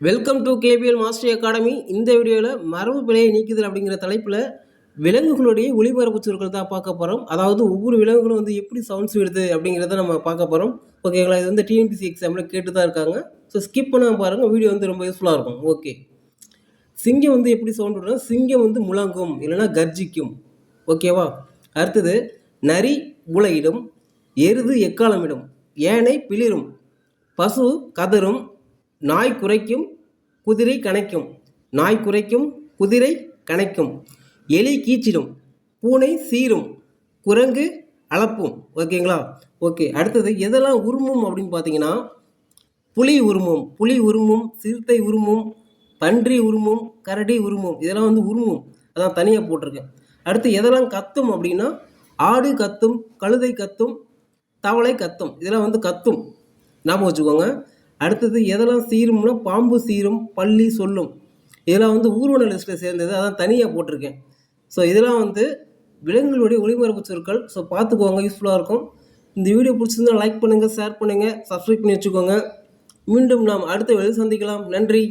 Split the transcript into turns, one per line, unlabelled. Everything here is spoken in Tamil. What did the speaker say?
Welcome to KPL master academy இந்த வீடியோவில் மரபு பிழையை நீக்குதல் அப்படிங்கிற தலைப்பில் விலங்குகளுடைய ஒளிபரப்பு சொற்கள் தான் பார்க்க போகிறோம் அதாவது ஒவ்வொரு விலங்குகளும் வந்து எப்படி சவுண்ட்ஸ் விடுது அப்படிங்கிறத நம்ம பார்க்க போகிறோம் ஓகேங்களா இது வந்து டிஎன்பிசி எக்ஸாமில் கேட்டு தான் இருக்காங்க. ஸோ ஸ்கிப் பண்ணாமல் பாருங்கள் வீடியோ வந்து ரொம்ப யூஸ்ஃபுல்லாக இருக்கும். ஓகே சிங்கம் வந்து எப்படி சவுண்ட் விடுறோம் சிங்கம் வந்து முழங்கும் இல்லைன்னா கர்ஜிக்கும். ஓகேவா அடுத்தது நரி உலையிடும் எருது எக்காலமிடும் ஏனை பிளிரும் பசு கதரும் நாய் குறைக்கும் குதிரை கணைக்கும். நாய் குறைக்கும் குதிரை கணைக்கும். எலி கீச்சிடும் பூனை சீரும் குரங்கு அளப்பும். ஓகேங்களா ஓகே அடுத்தது எதெல்லாம் உருமும் அப்படின்னு பார்த்தீங்கன்னா புலி உருமும் புலி உருமும் சிறுத்தை உருமும் பன்றி உருமும் கரடி உருமும். இதெல்லாம் வந்து உருமும். அதான் தனியாக போட்டிருக்கேன். அடுத்து எதெல்லாம் கத்தும் அப்படின்னா ஆடு கத்தும் கழுதை கத்தும் தவளை கத்தும். இதெல்லாம் வந்து கத்தும். ஞாபகம் வச்சுக்கோங்க. அடுத்தது எதெல்லாம் சீரும்னா பாம்பு சீரும் பள்ளி சொல்லும். இதெல்லாம் வந்து ஊர்வன லிஸ்ட்டில் சேர்ந்தது. அதான் தனியாக போட்டிருக்கேன். ஸோ இதெல்லாம் வந்து விலங்குகளுடைய ஒளிபரப்பு சொற்கள். ஸோ பார்த்துக்கோங்க யூஸ்ஃபுல்லாக இருக்கும். இந்த வீடியோ பிடிச்சிருந்தா லைக் பண்ணுங்கள் ஷேர் பண்ணுங்கள் சப்ஸ்கிரைப் பண்ணி வச்சுக்கோங்க. மீண்டும் நாம் அடுத்த வெளி சந்திக்கலாம். நன்றி.